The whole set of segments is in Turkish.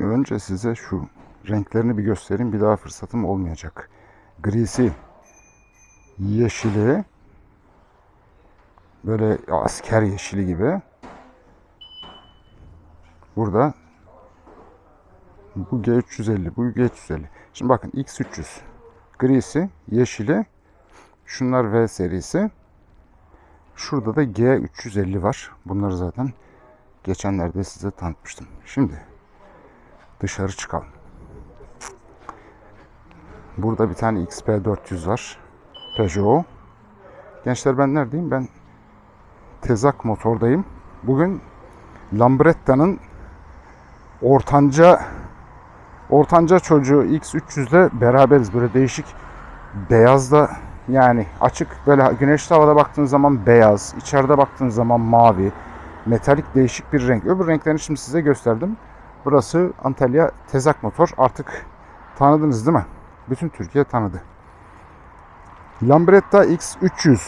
Önce size şu renklerini bir göstereyim. Bir daha fırsatım olmayacak. Grisi, yeşili, böyle asker yeşili gibi. Burada bu G350, bu G350. Şimdi bakın X300. Grisi, yeşili. Şunlar V serisi. Şurada da G350 var. Bunları zaten geçenlerde size tanıtmıştım. Şimdi dışarı çıkalım. Burada bir tane XP400 var. Peugeot. Gençler ben neredeyim? Ben Tezak motordayım. Bugün Lambretta'nın ortanca ortanca çocuğu X300'de beraberiz. Böyle değişik beyazda yani açık böyle güneşli havada baktığın zaman beyaz, içeride baktığın zaman mavi, metalik değişik bir renk. Öbür renklerini şimdi size gösterdim. Burası Antalya Tezak Motor. Artık tanıdınız değil mi? Bütün Türkiye tanıdı. Lambretta X300.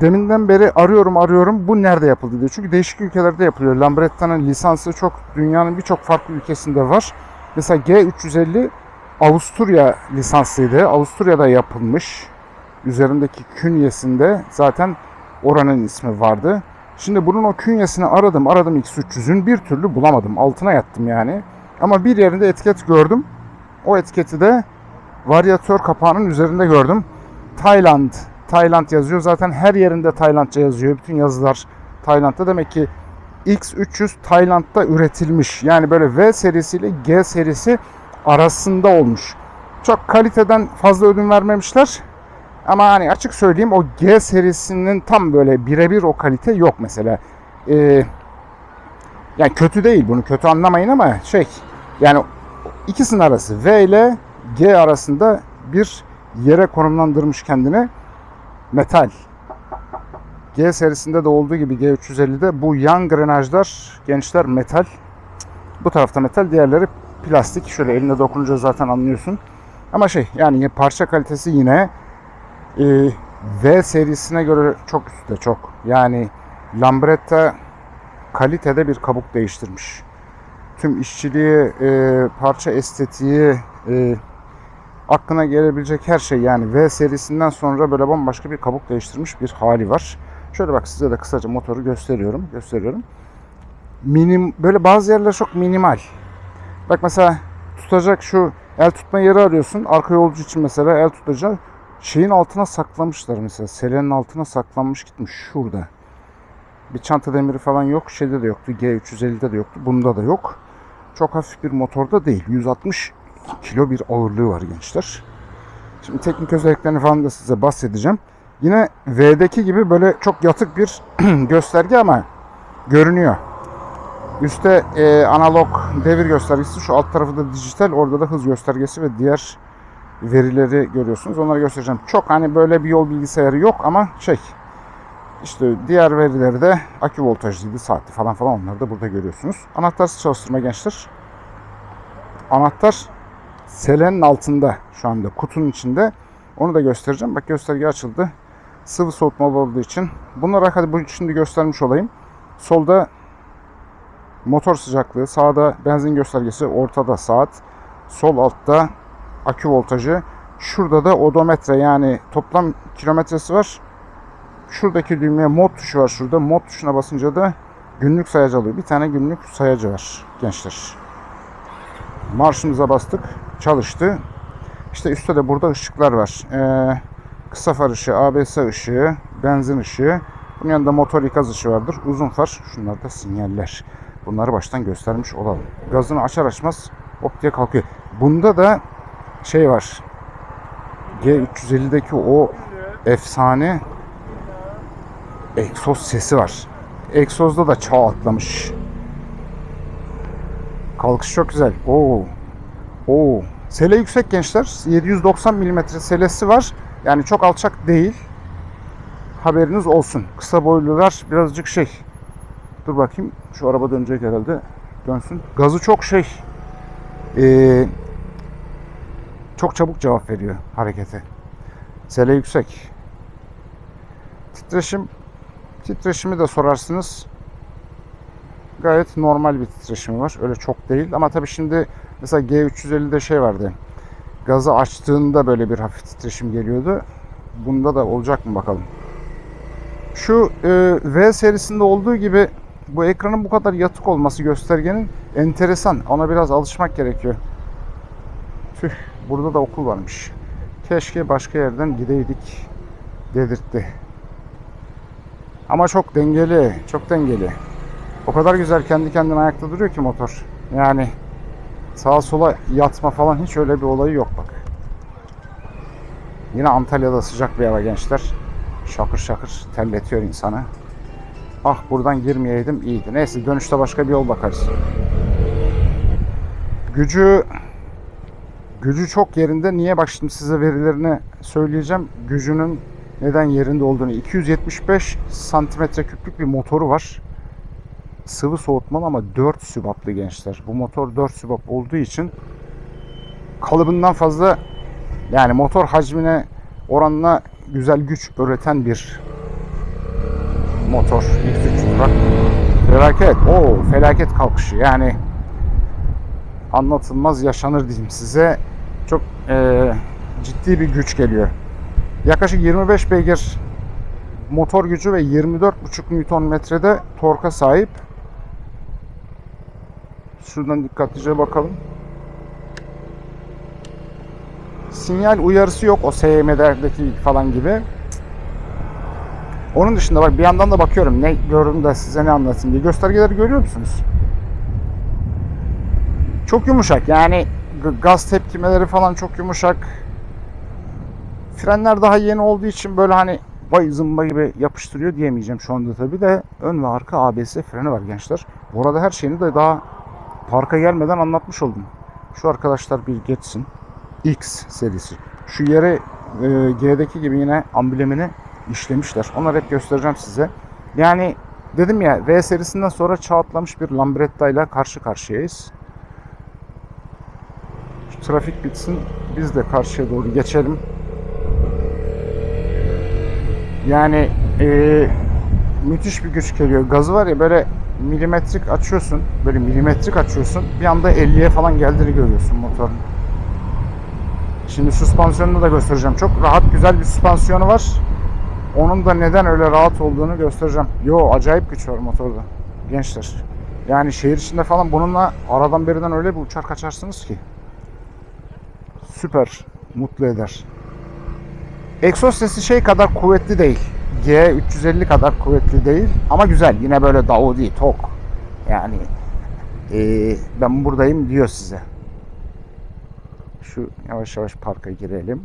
Deminden beri arıyorum arıyorum bu nerede yapıldı diye. Çünkü değişik ülkelerde yapılıyor. Lambretta'nın lisansı çok dünyanın birçok farklı ülkesinde var. Mesela G350 Avusturya lisanslıydı. Avusturya'da yapılmış. Üzerindeki künyesinde zaten oranın ismi vardı. Şimdi bunun o künyesini aradım aradım X300'ün bir türlü bulamadım. Altına yattım yani. Ama bir yerinde etiket gördüm. O etiketi de varyatör kapağının üzerinde gördüm. Tayland, Tayland yazıyor. Zaten her yerinde Taylandca yazıyor. Bütün yazılar Tayland'da. Demek ki X300 Tayland'da üretilmiş. Yani böyle V serisi ile G serisi arasında olmuş. Çok kaliteden fazla ödün vermemişler. Ama hani açık söyleyeyim o G serisinin tam böyle birebir o kalite yok mesela. Ee, yani kötü değil bunu kötü anlamayın ama şey yani ikisinin arası V ile G arasında bir yere konumlandırmış kendini metal. G serisinde de olduğu gibi G350'de bu yan grenajlar gençler metal. Bu tarafta metal diğerleri plastik. Şöyle eline dokununca zaten anlıyorsun. Ama şey yani parça kalitesi yine e, V serisine göre çok üstte çok. Yani Lambretta kalitede bir kabuk değiştirmiş. Tüm işçiliği, e, parça estetiği, e, aklına gelebilecek her şey yani V serisinden sonra böyle bambaşka bir kabuk değiştirmiş bir hali var. Şöyle bak size de kısaca motoru gösteriyorum. Gösteriyorum. Minim böyle bazı yerler çok minimal. Bak mesela tutacak şu el tutma yeri arıyorsun. Arka yolcu için mesela el tutacak şeyin altına saklamışlar mesela. Selenin altına saklanmış gitmiş şurada. Bir çanta demiri falan yok. Şeyde de yoktu. G350'de de yoktu. Bunda da yok. Çok hafif bir motorda değil. 160 kilo bir ağırlığı var gençler. Şimdi teknik özelliklerini falan da size bahsedeceğim. Yine V'deki gibi böyle çok yatık bir gösterge ama görünüyor. Üste e, analog devir göstergesi, şu alt tarafı da dijital, orada da hız göstergesi ve diğer verileri görüyorsunuz. Onları göstereceğim. Çok hani böyle bir yol bilgisayarı yok ama şey işte diğer verileri de akü voltajlıydı, saati falan falan onları da burada görüyorsunuz. Anahtarsız çalıştırma gençler. Anahtar selenin altında şu anda kutunun içinde. Onu da göstereceğim. Bak gösterge açıldı. Sıvı soğutmalı olduğu için. Bunları hadi bu şimdi göstermiş olayım. Solda motor sıcaklığı, sağda benzin göstergesi, ortada saat, sol altta akü voltajı. Şurada da odometre yani toplam kilometresi var. Şuradaki düğmeye mod tuşu var şurada. Mod tuşuna basınca da günlük sayacı alıyor. Bir tane günlük sayacı var gençler. Marşımıza bastık. Çalıştı. İşte üstte de burada ışıklar var. Ee, kısa far ışığı, ABS ışığı, benzin ışığı. Bunun yanında motor ikaz ışığı vardır. Uzun far. Şunlar da sinyaller. Bunları baştan göstermiş olalım. Gazını açar açmaz hop diye kalkıyor. Bunda da şey var. G350'deki o efsane egzoz sesi var. Egzozda da çağ atlamış. Kalkış çok güzel. Oo. Oo. Sele yüksek gençler. 790 mm selesi var. Yani çok alçak değil. Haberiniz olsun. Kısa boylular birazcık şey. Dur bakayım. Şu araba dönecek herhalde. Dönsün. Gazı çok şey. Ee, çok çabuk cevap veriyor harekete. Sele yüksek. Titreşim titreşimi de sorarsınız. gayet normal bir titreşimi var. Öyle çok değil ama tabii şimdi mesela G350'de şey vardı. Gazı açtığında böyle bir hafif titreşim geliyordu. Bunda da olacak mı bakalım. Şu e, V serisinde olduğu gibi bu ekranın bu kadar yatık olması göstergenin enteresan. Ona biraz alışmak gerekiyor. Tüh, burada da okul varmış. Keşke başka yerden gideydik dedirtti. Ama çok dengeli, çok dengeli. O kadar güzel kendi kendine ayakta duruyor ki motor. Yani sağa sola yatma falan hiç öyle bir olayı yok bak. Yine Antalya'da sıcak bir hava gençler. Şakır şakır terletiyor insanı. Ah buradan girmeyeydim iyiydi. Neyse dönüşte başka bir yol bakarız. Gücü gücü çok yerinde. Niye bak şimdi size verilerini söyleyeceğim. Gücünün neden yerinde olduğunu. 275 santimetre küplük bir motoru var. Sıvı soğutmalı ama 4 sübaplı gençler. Bu motor 4 sübap olduğu için kalıbından fazla yani motor hacmine oranla güzel güç üreten bir motor. X300 bak. Felaket. O felaket kalkışı. Yani anlatılmaz yaşanır diyeyim size. Çok eee, ciddi bir güç geliyor. Yaklaşık 25 beygir motor gücü ve 24,5 Nm'de torka sahip. Şuradan dikkatlice bakalım. Sinyal uyarısı yok o SYM'lerdeki falan gibi. Onun dışında bak bir yandan da bakıyorum ne gördüm de size ne anlatayım diye. Göstergeleri görüyor musunuz? Çok yumuşak yani gaz tepkimeleri falan çok yumuşak. Frenler daha yeni olduğu için böyle hani vay zımba gibi yapıştırıyor diyemeyeceğim şu anda tabi de ön ve arka ABS freni var gençler. Bu arada her şeyini de daha parka gelmeden anlatmış oldum. Şu arkadaşlar bir geçsin. X serisi. Şu yere e, G'deki gibi yine amblemini işlemişler. Onları hep göstereceğim size. Yani dedim ya V serisinden sonra çağ atlamış bir Lambretta ile karşı karşıyayız. Trafik bitsin. Biz de karşıya doğru geçelim. Yani e, müthiş bir güç geliyor. Gazı var ya böyle milimetrik açıyorsun. Böyle milimetrik açıyorsun. Bir anda 50'ye falan geldiğini görüyorsun motorun. Şimdi süspansiyonunu da göstereceğim. Çok rahat güzel bir süspansiyonu var. Onun da neden öyle rahat olduğunu göstereceğim. Yo acayip güç var motorda. Gençler. Yani şehir içinde falan bununla aradan beriden öyle bir uçar kaçarsınız ki. Süper. Mutlu eder. Egzoz sesi şey kadar kuvvetli değil. G350 kadar kuvvetli değil. Ama güzel. Yine böyle Daudi, tok. Yani eee, ben buradayım diyor size. Şu yavaş yavaş parka girelim.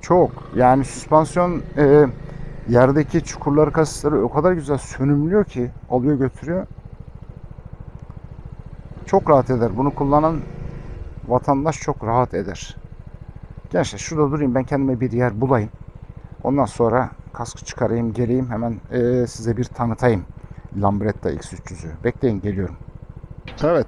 Çok. Yani süspansiyon e, yerdeki çukurları kasısları o kadar güzel sönümlüyor ki alıyor götürüyor. Çok rahat eder. Bunu kullanan vatandaş çok rahat eder. Gençler şurada durayım ben kendime bir yer bulayım. Ondan sonra kaskı çıkarayım geleyim hemen e, size bir tanıtayım. Lambretta X300'ü. Bekleyin geliyorum. Evet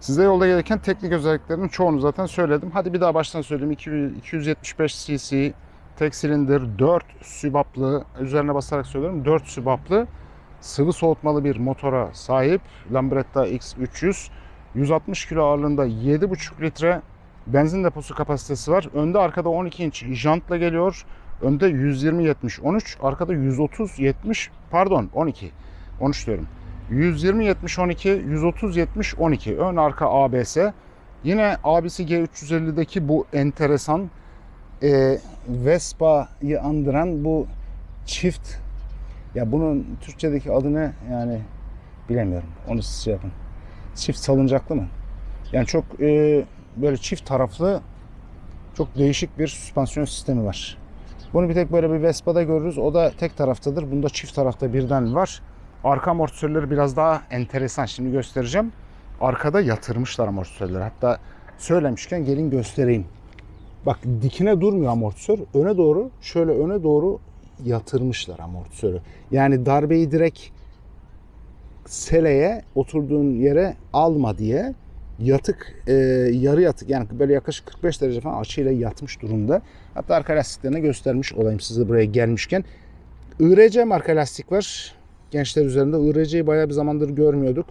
Size yolda gelirken teknik özelliklerinin çoğunu zaten söyledim. Hadi bir daha baştan söyleyeyim. 200 275 cc tek silindir 4 sübaplı üzerine basarak söylüyorum 4 sübaplı sıvı soğutmalı bir motora sahip Lambretta X300 160 kilo ağırlığında 7,5 litre benzin deposu kapasitesi var. Önde arkada 12 inç jantla geliyor. Önde 120 70 13, arkada 130 70 pardon 12. 13 diyorum. 120 70 12, 130 70 12. Ön arka ABS. Yine abisi G350'deki bu enteresan e, Vespa'yı andıran bu çift ya bunun Türkçedeki adını yani bilemiyorum. Onu siz şey yapın. Çift salıncaklı mı? Yani çok e, böyle çift taraflı çok değişik bir süspansiyon sistemi var. Bunu bir tek böyle bir Vespa'da görürüz. O da tek taraftadır. Bunda çift tarafta birden var. Arka amortisörleri biraz daha enteresan. Şimdi göstereceğim. Arkada yatırmışlar amortisörleri. Hatta söylemişken gelin göstereyim. Bak dikine durmuyor amortisör. Öne doğru şöyle öne doğru yatırmışlar amortisörü. Yani darbeyi direkt seleye oturduğun yere alma diye yatık e, yarı yatık yani böyle yaklaşık 45 derece falan açıyla yatmış durumda. Hatta arka lastiklerini göstermiş olayım size buraya gelmişken. IRC marka lastik var. gençler üzerinde. IRC'yi bayağı bir zamandır görmüyorduk.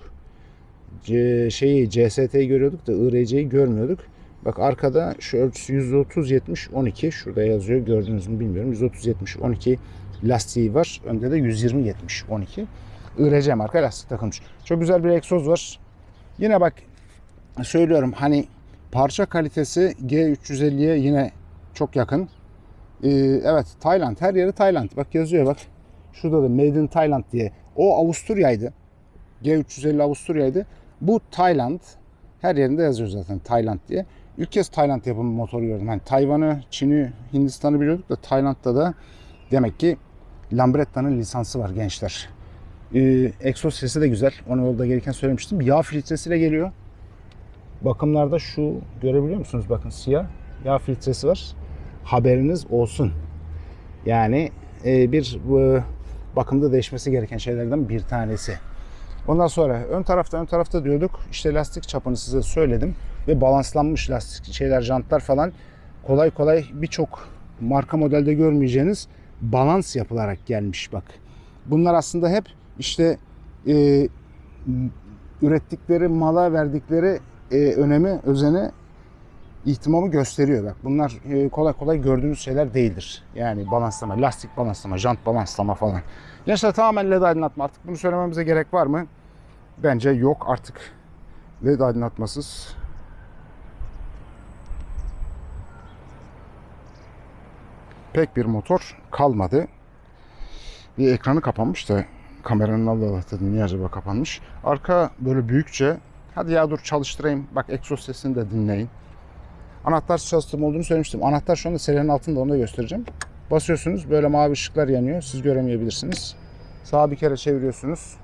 C, şeyi CST'yi görüyorduk da IRC'yi görmüyorduk. Bak arkada şu ölçüsü 130 70 12 şurada yazıyor gördünüz mü bilmiyorum 130 70 12 lastiği var. Önde de 120 70 12. IRC marka lastik takılmış. Çok güzel bir egzoz var. Yine bak söylüyorum hani parça kalitesi G350'ye yine çok yakın. Ee, evet Tayland her yeri Tayland. Bak yazıyor bak. Şurada da Made in Thailand diye. O Avusturya'ydı. G350 Avusturya'ydı. Bu Tayland. Her yerinde yazıyor zaten Tayland diye. İlk kez Tayland yapımı motor gördüm. Hani Tayvan'ı, Çin'i, Hindistan'ı biliyorduk da Tayland'da da demek ki Lambretta'nın lisansı var gençler. Ee, egzoz sesi de güzel. Onu yolda gelirken söylemiştim. Yağ filtresiyle geliyor. Bakımlarda şu görebiliyor musunuz? Bakın siyah yağ filtresi var. Haberiniz olsun. Yani e, bir e, bakımda değişmesi gereken şeylerden bir tanesi. Ondan sonra ön tarafta ön tarafta diyorduk. İşte lastik çapını size söyledim ve balanslanmış lastik şeyler, jantlar falan kolay kolay birçok marka modelde görmeyeceğiniz balans yapılarak gelmiş bak. Bunlar aslında hep işte e, ürettikleri mala verdikleri e, önemi, özeni, ihtimamı gösteriyor. Bak bunlar e, kolay kolay gördüğünüz şeyler değildir. Yani balanslama, lastik balanslama, jant balanslama falan. Gençler tamamen led aydınlatma. Artık bunu söylememize gerek var mı? Bence yok artık. Led aydınlatmasız pek bir motor kalmadı. Bir ekranı kapanmış da kameranın Allah Allah dedim niye acaba kapanmış. Arka böyle büyükçe hadi ya dur çalıştırayım bak egzoz sesini de dinleyin. Anahtar çalıştırma olduğunu söylemiştim. Anahtar şu anda selenin altında onu da göstereceğim. Basıyorsunuz böyle mavi ışıklar yanıyor. Siz göremeyebilirsiniz. Sağa bir kere çeviriyorsunuz.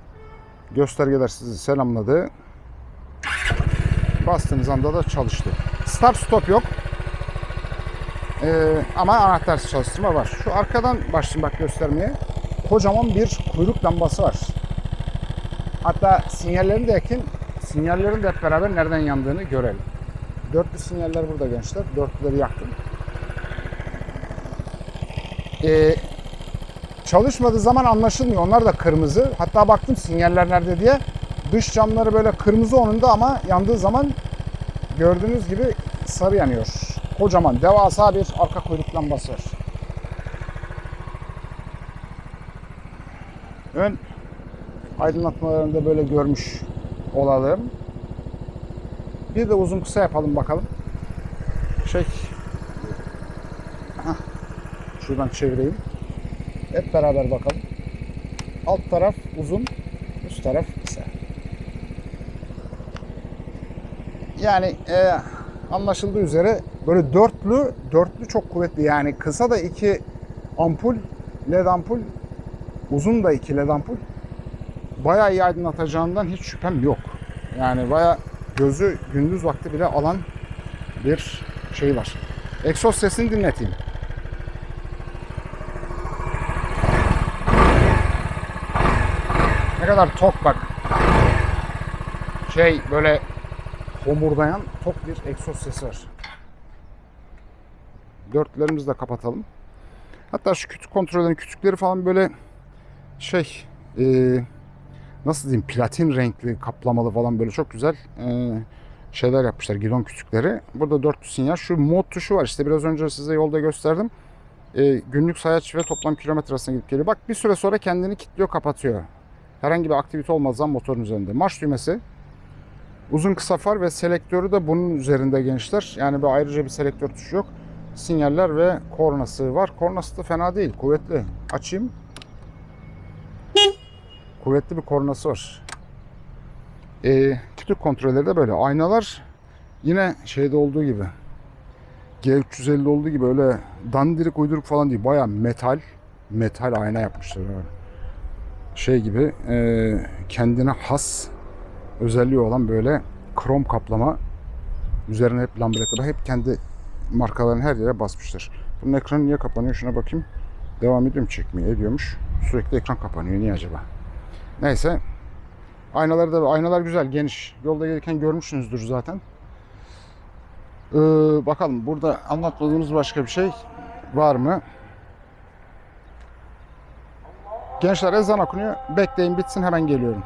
Göstergeler sizi selamladı. Bastığınız anda da çalıştı. Start stop yok. Ee, ama anahtarsız çalıştırma var. Şu arkadan başlayayım bak göstermeye. Kocaman bir kuyruk lambası var. Hatta sinyallerini de yakın. Sinyallerin de hep beraber nereden yandığını görelim. Dörtlü sinyaller burada gençler. Dörtlüleri yaktım. Ee, çalışmadığı zaman anlaşılmıyor. Onlar da kırmızı. Hatta baktım sinyaller nerede diye. Dış camları böyle kırmızı onun da ama yandığı zaman gördüğünüz gibi sarı yanıyor. Kocaman devasa bir arka kuyruk lambası var. Ön aydınlatmalarını da böyle görmüş olalım. Bir de uzun kısa yapalım bakalım. Şey Hah, şuradan çevireyim. Hep beraber bakalım. Alt taraf uzun, üst taraf kısa. Yani e, anlaşıldığı üzere böyle dörtlü, dörtlü çok kuvvetli. Yani kısa da iki ampul, led ampul, uzun da iki led ampul. Bayağı iyi aydınlatacağından hiç şüphem yok. Yani bayağı gözü gündüz vakti bile alan bir şey var. Egzoz sesini dinleteyim. Ne kadar tok bak. Şey böyle homurdayan tok bir egzoz sesi var. Dörtlerimizi de kapatalım. Hatta şu kütük kontrollerin kütükleri falan böyle şey e, nasıl diyeyim platin renkli kaplamalı falan böyle çok güzel e, şeyler yapmışlar gidon kütükleri. Burada dörtlü sinyal. Şu mod tuşu var işte biraz önce size yolda gösterdim. E, günlük sayaç ve toplam kilometre arasında gidip geliyor. Bak bir süre sonra kendini kilitliyor kapatıyor. Herhangi bir aktivite olmazdan motorun üzerinde. Marş düğmesi. Uzun kısa far ve selektörü de bunun üzerinde gençler. Yani bir ayrıca bir selektör tuşu yok. Sinyaller ve kornası var. Kornası da fena değil. Kuvvetli. Açayım. Kuvvetli bir kornası var. Ee, kütük kontrolleri de böyle. Aynalar yine şeyde olduğu gibi. G350 olduğu gibi öyle dandirik uyduruk falan değil. Baya metal. Metal ayna yapmışlar. Böyle. Şey gibi e, kendine has özelliği olan böyle krom kaplama üzerine hep lambretta hep kendi markaların her yere basmışlar. Bunun ekranı niye kapanıyor? Şuna bakayım. Devam ediyor mu çekmeye? Ediyormuş. Sürekli ekran kapanıyor. Niye acaba? Neyse. Aynaları da aynalar güzel, geniş. Yolda gelirken görmüşsünüzdür zaten. Ee, bakalım burada anlatmadığımız başka bir şey var mı? Gençler ezan okunuyor. Bekleyin bitsin hemen geliyorum.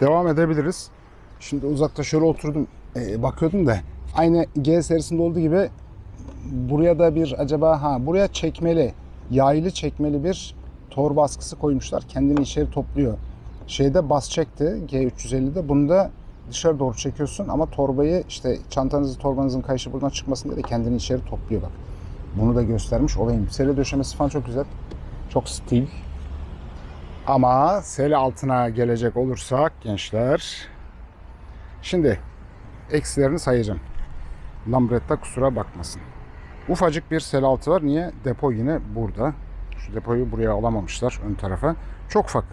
Devam edebiliriz. Şimdi uzakta şöyle oturdum. e, bakıyordum da aynı G serisinde olduğu gibi buraya da bir acaba ha buraya çekmeli yaylı çekmeli bir torba askısı koymuşlar. Kendini içeri topluyor. Şeyde bas çekti G350'de. Bunu da dışarı doğru çekiyorsun ama torbayı işte çantanızı torbanızın kayışı buradan çıkmasın diye de kendini içeri topluyor bak. Bunu da göstermiş olayım. Sele döşemesi falan çok güzel. Çok stil. Ama sele altına gelecek olursak gençler. Şimdi eksilerini sayacağım. Lambretta kusura bakmasın. Ufacık bir sel altı var. Niye? Depo yine burada. Şu depoyu buraya alamamışlar ön tarafa. Çok ufak.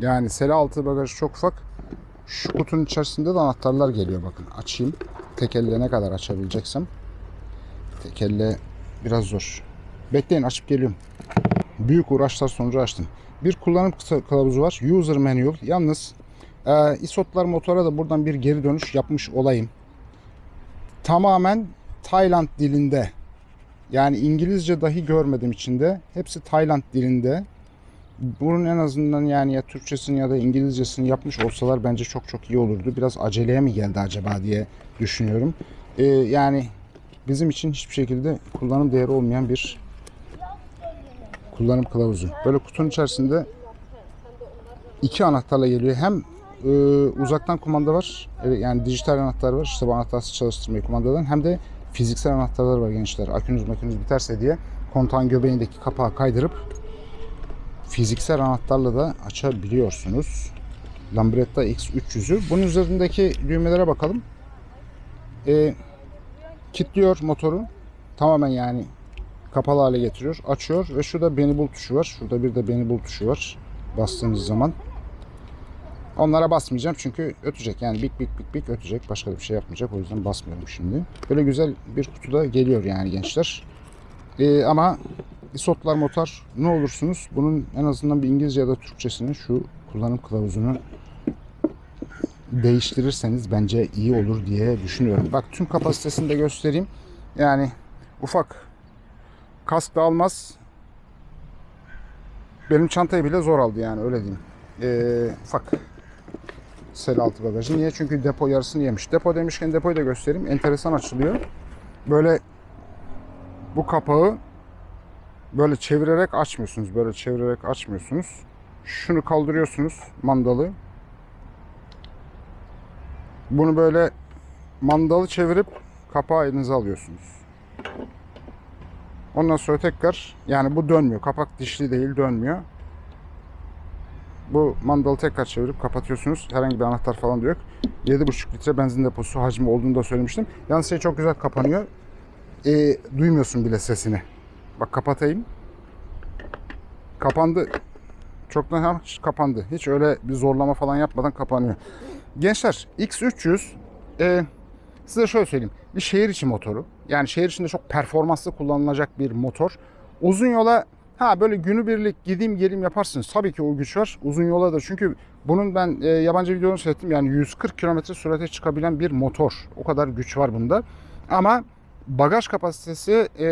Yani sel altı bagajı çok ufak. Şu kutunun içerisinde de anahtarlar geliyor bakın. Açayım. Tek elle ne kadar açabileceksem. Tek elle biraz zor. Bekleyin açıp geliyorum. Büyük uğraşlar sonucu açtım. Bir kullanım kılavuzu var. User manual. Yalnız e, isotlar motora da buradan bir geri dönüş yapmış olayım. Tamamen Tayland dilinde. Yani İngilizce dahi görmedim içinde. Hepsi Tayland dilinde. Bunun en azından yani ya Türkçesini ya da İngilizcesini yapmış olsalar bence çok çok iyi olurdu. Biraz aceleye mi geldi acaba diye düşünüyorum. Ee, yani bizim için hiçbir şekilde kullanım değeri olmayan bir kullanım kılavuzu. Böyle kutunun içerisinde iki anahtarla geliyor. Hem e, uzaktan kumanda var. e, Yani dijital anahtar var. İşte bu anahtarsız çalıştırmayı kumandadan. Hem de fiziksel anahtarlar var gençler. Akünüz makünüz biterse diye kontağın göbeğindeki kapağı kaydırıp fiziksel anahtarla da açabiliyorsunuz. Lambretta X300'ü. Bunun üzerindeki düğmelere bakalım. E, kilitliyor motoru. Tamamen yani kapalı hale getiriyor. Açıyor ve şurada beni bul tuşu var. Şurada bir de beni bul tuşu var. Bastığınız zaman. Onlara basmayacağım çünkü ötecek. Yani bik bik bik bik ötecek. Başka bir şey yapmayacak. O yüzden basmıyorum şimdi. Böyle güzel bir kutuda geliyor yani gençler. Ee, ama isotlar motor ne olursunuz bunun en azından bir İngilizce ya da Türkçesini şu kullanım kılavuzunu değiştirirseniz bence iyi olur diye düşünüyorum. Bak tüm kapasitesini de göstereyim. Yani ufak kask da almaz. Benim çantayı bile zor aldı yani öyle diyeyim. Ee, ufak sel altı bagajı. Niye? Çünkü depo yarısını yemiş. Depo demişken depoyu da göstereyim. Enteresan açılıyor. Böyle bu kapağı böyle çevirerek açmıyorsunuz. Böyle çevirerek açmıyorsunuz. Şunu kaldırıyorsunuz mandalı. Bunu böyle mandalı çevirip kapağı elinize alıyorsunuz. Ondan sonra tekrar yani bu dönmüyor. Kapak dişli değil dönmüyor. Bu mandalı tekrar çevirip kapatıyorsunuz. Herhangi bir anahtar falan da yok. 7,5 litre benzin deposu hacmi olduğunu da söylemiştim. Yalnız şey çok güzel kapanıyor. Ee, duymuyorsun bile sesini. Bak kapatayım. Kapandı. Çoktan ha, kapandı. Hiç öyle bir zorlama falan yapmadan kapanıyor. Gençler X300 e, size şöyle söyleyeyim. Bir şehir içi motoru. Yani şehir içinde çok performanslı kullanılacak bir motor. Uzun yola ha böyle günübirlik gideyim geleyim yaparsınız. Tabii ki o güç var. Uzun yola da çünkü bunun ben e, yabancı videolarını seyrettim. Yani 140 km sürate çıkabilen bir motor. O kadar güç var bunda. Ama bagaj kapasitesi, e,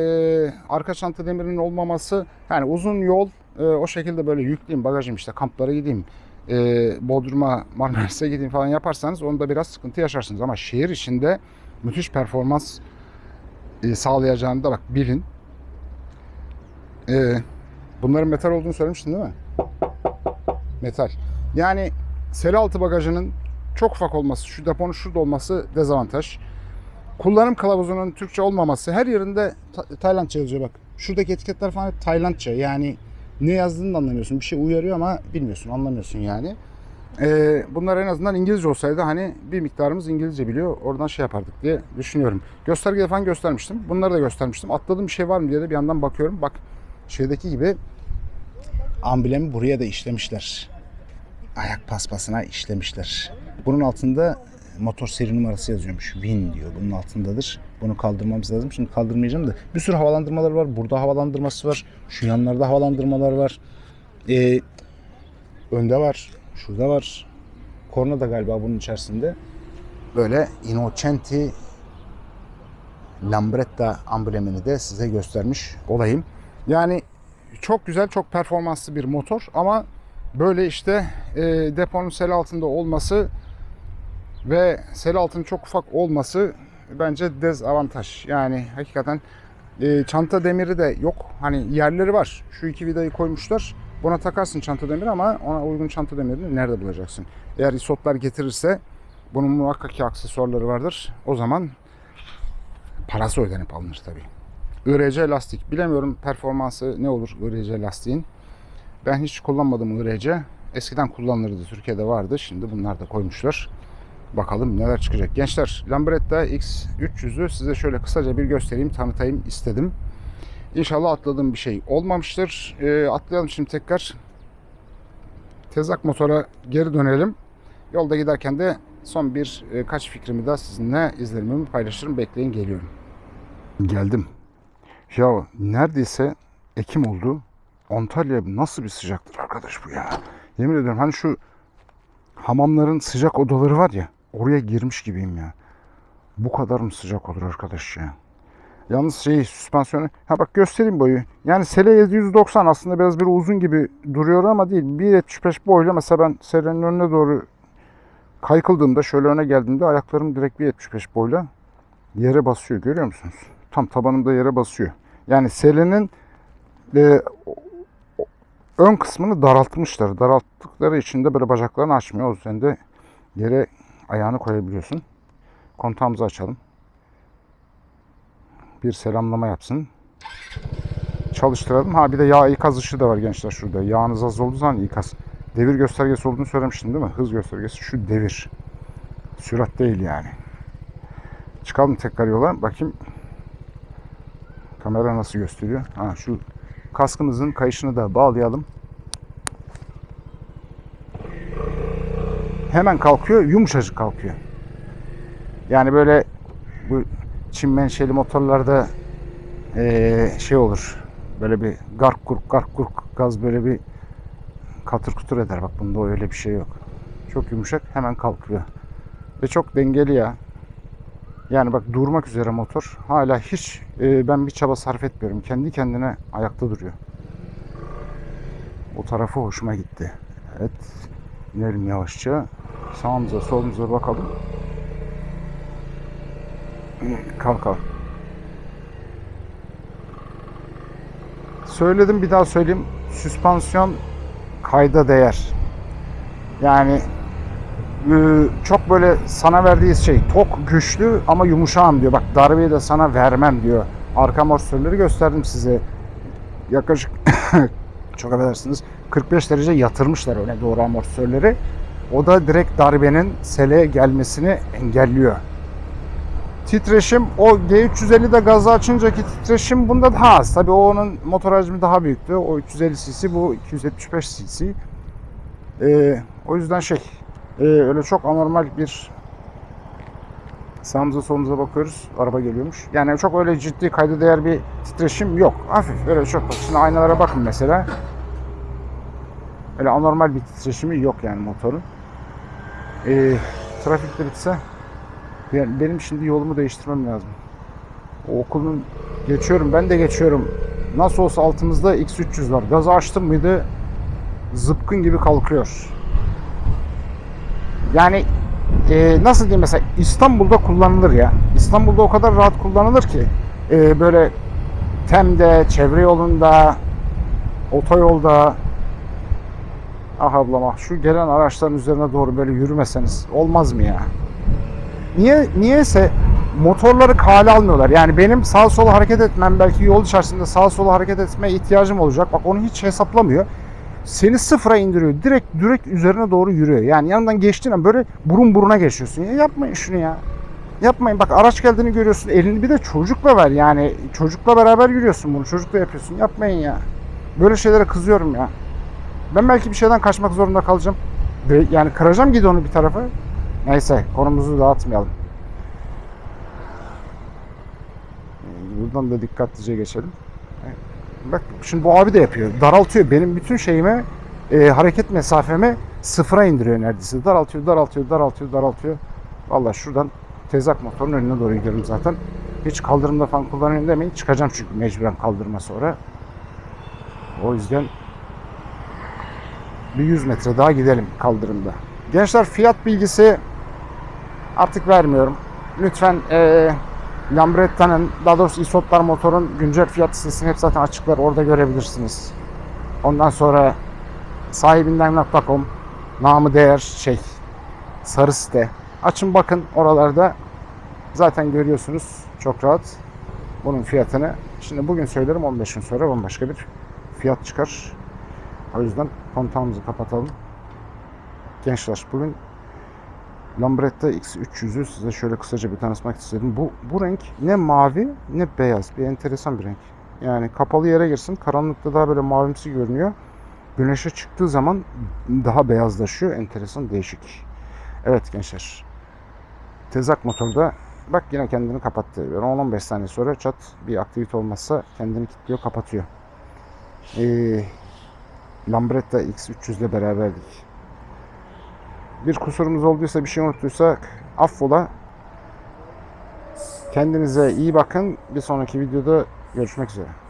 arka çanta demirinin olmaması, yani uzun yol e, o şekilde böyle yükleyeyim bagajım işte kamplara gideyim, e, Bodrum'a, Marmaris'e gideyim falan yaparsanız onda biraz sıkıntı yaşarsınız. Ama şehir içinde müthiş performans e, sağlayacağını da bak bilin. E, bunların metal olduğunu söylemiştin değil mi? Metal. Yani seri altı bagajının çok ufak olması, şu deponun şurada olması dezavantaj. Kullanım kılavuzunun Türkçe olmaması her yerinde Ta- Taylandça yazıyor bak. Şuradaki etiketler falan hep Taylandça. Yani ne yazdığını da anlamıyorsun. Bir şey uyarıyor ama bilmiyorsun, anlamıyorsun yani. Ee, bunlar en azından İngilizce olsaydı hani bir miktarımız İngilizce biliyor. Oradan şey yapardık diye düşünüyorum. Gösterge falan göstermiştim. Bunları da göstermiştim. Atladığım bir şey var mı diye de bir yandan bakıyorum. Bak şeydeki gibi amblemi buraya da işlemişler. Ayak paspasına işlemişler. Bunun altında motor seri numarası yazıyormuş. Win diyor. Bunun altındadır. Bunu kaldırmamız lazım. Şimdi kaldırmayacağım da bir sürü havalandırmalar var. Burada havalandırması var. Şu yanlarda havalandırmalar var. Ee, önde var. Şurada var. Korna da galiba bunun içerisinde. Böyle Innocenti Lambretta amblemini de size göstermiş olayım. Yani çok güzel, çok performanslı bir motor ama böyle işte e, deponun sel altında olması ve sel altının çok ufak olması bence dezavantaj. Yani hakikaten e, çanta demiri de yok. Hani yerleri var. Şu iki vidayı koymuşlar. Buna takarsın çanta demiri ama ona uygun çanta demirini nerede bulacaksın? Eğer isotlar getirirse bunun muhakkak ki aksesuarları vardır. O zaman parası ödenip alınır tabii. IRC lastik. Bilemiyorum performansı ne olur IRC lastiğin. Ben hiç kullanmadım IRC. Eskiden kullanılırdı. Türkiye'de vardı. Şimdi bunlar da koymuşlar. Bakalım neler çıkacak. Gençler Lambretta X300'ü size şöyle kısaca bir göstereyim, tanıtayım istedim. İnşallah atladığım bir şey olmamıştır. Ee, atlayalım şimdi tekrar. Tezak motora geri dönelim. Yolda giderken de son bir e, kaç fikrimi daha sizinle izlenimimi paylaşırım. Bekleyin geliyorum. Geldim. Ya neredeyse Ekim oldu. Antalya nasıl bir sıcaktır arkadaş bu ya. Yemin ediyorum hani şu hamamların sıcak odaları var ya oraya girmiş gibiyim ya. Bu kadar mı sıcak olur arkadaş ya? Yalnız şey süspansiyonu ha bak göstereyim boyu. Yani Sele 790 aslında biraz bir uzun gibi duruyor ama değil. 1.75 boyla mesela ben Sele'nin önüne doğru kaykıldığımda şöyle öne geldiğimde ayaklarım direkt 1.75 boyla yere basıyor görüyor musunuz? Tam tabanımda yere basıyor. Yani Sele'nin e, ön kısmını daraltmışlar. Daralttıkları için de böyle bacaklarını açmıyor. O yüzden de yere ayağını koyabiliyorsun. Kontağımızı açalım. Bir selamlama yapsın. Çalıştıralım. Ha bir de yağ ikaz ışığı da var gençler şurada. Yağınız az olduğu zaman ikaz. Devir göstergesi olduğunu söylemiştim değil mi? Hız göstergesi şu devir. Sürat değil yani. Çıkalım tekrar yola. Bakayım kamera nasıl gösteriyor. Ha şu kaskımızın kayışını da bağlayalım. Hemen kalkıyor, yumuşacık kalkıyor. Yani böyle bu Çin menşeli motorlarda eee, şey olur. Böyle bir gark gurk gark gurk gaz böyle bir katır kutur eder. Bak bunda öyle bir şey yok. Çok yumuşak hemen kalkıyor. Ve çok dengeli ya. Yani bak durmak üzere motor. Hala hiç e, ben bir çaba sarf etmiyorum. Kendi kendine ayakta duruyor. O tarafı hoşuma gitti. Evet. İnelim yavaşça. Sağımıza solumuza bakalım. Kalk kalk. Söyledim bir daha söyleyeyim. Süspansiyon kayda değer. Yani çok böyle sana verdiği şey tok güçlü ama yumuşağım diyor. Bak darbeyi de sana vermem diyor. Arka amortisörleri gösterdim size. Yaklaşık çok affedersiniz 45 derece yatırmışlar öne doğru amortisörleri. O da direkt darbenin sele gelmesini engelliyor. Titreşim o G350'de gazı açıncaki titreşim bunda daha az. Tabii o onun motor hacmi daha büyüktü. O 350 cc bu 275 cc. Ee, o yüzden şey ee, öyle çok anormal bir sağımıza solumuza bakıyoruz. Araba geliyormuş. Yani çok öyle ciddi kayda değer bir titreşim yok. Hafif öyle çok. Şimdi aynalara bakın mesela. Öyle anormal bir titreşimi yok yani motorun. Ee, trafik bitse yani benim şimdi yolumu değiştirmem lazım. O okulun geçiyorum ben de geçiyorum. Nasıl olsa altımızda X300 var. Gazı açtım mıydı zıpkın gibi kalkıyor. Yani e, nasıl diyeyim mesela İstanbul'da kullanılır ya. İstanbul'da o kadar rahat kullanılır ki e, böyle Tem'de, çevre yolunda, otoyolda ah ablam ah şu gelen araçların üzerine doğru böyle yürümeseniz olmaz mı ya? Niye niyeyse motorları kale almıyorlar. Yani benim sağ sola hareket etmem belki yol içerisinde sağ sola hareket etmeye ihtiyacım olacak. Bak onu hiç hesaplamıyor. Seni sıfıra indiriyor. Direkt direkt üzerine doğru yürüyor. Yani yanından geçtiğin böyle burun buruna geçiyorsun. Ya yapmayın şunu ya. Yapmayın. Bak araç geldiğini görüyorsun. Elini bir de çocukla ver. Yani çocukla beraber yürüyorsun bunu. Çocukla yapıyorsun. Yapmayın ya. Böyle şeylere kızıyorum ya. Ben belki bir şeyden kaçmak zorunda kalacağım. Yani kıracağım gidonu bir tarafa. Neyse konumuzu dağıtmayalım. Buradan da dikkatlice geçelim. Bak şimdi bu abi de yapıyor. Daraltıyor. Benim bütün şeyimi e, hareket mesafemi sıfıra indiriyor neredeyse. Daraltıyor, daraltıyor, daraltıyor, daraltıyor. Vallahi şuradan tezak motorun önüne doğru gidiyorum zaten. Hiç kaldırımda falan kullanıyorum demeyin. Çıkacağım çünkü mecburen kaldırma sonra. O yüzden bir 100 metre daha gidelim kaldırımda. Gençler fiyat bilgisi artık vermiyorum. Lütfen eee Lambretta'nın daha doğrusu Isotlar motorun güncel fiyat listesini hep zaten açıklar orada görebilirsiniz. Ondan sonra sahibinden.com namı değer şey sarı site. Açın bakın oralarda zaten görüyorsunuz çok rahat bunun fiyatını. Şimdi bugün söylerim 15 gün sonra bambaşka bir fiyat çıkar. O yüzden kontağımızı kapatalım. Gençler bugün Lambretta X300'ü size şöyle kısaca bir tanıtmak istedim. Bu, bu renk ne mavi ne beyaz. Bir enteresan bir renk. Yani kapalı yere girsin karanlıkta daha böyle mavimsi görünüyor. Güneşe çıktığı zaman daha beyazlaşıyor. Enteresan değişik. Evet gençler. Tezak motorda bak yine kendini kapattı. 10-15 saniye sonra çat bir aktivite olmazsa kendini kilitliyor kapatıyor. Ee, Lambretta X300 ile beraberdik. Bir kusurumuz olduysa bir şey unuttuysak affola. Kendinize iyi bakın. Bir sonraki videoda görüşmek üzere.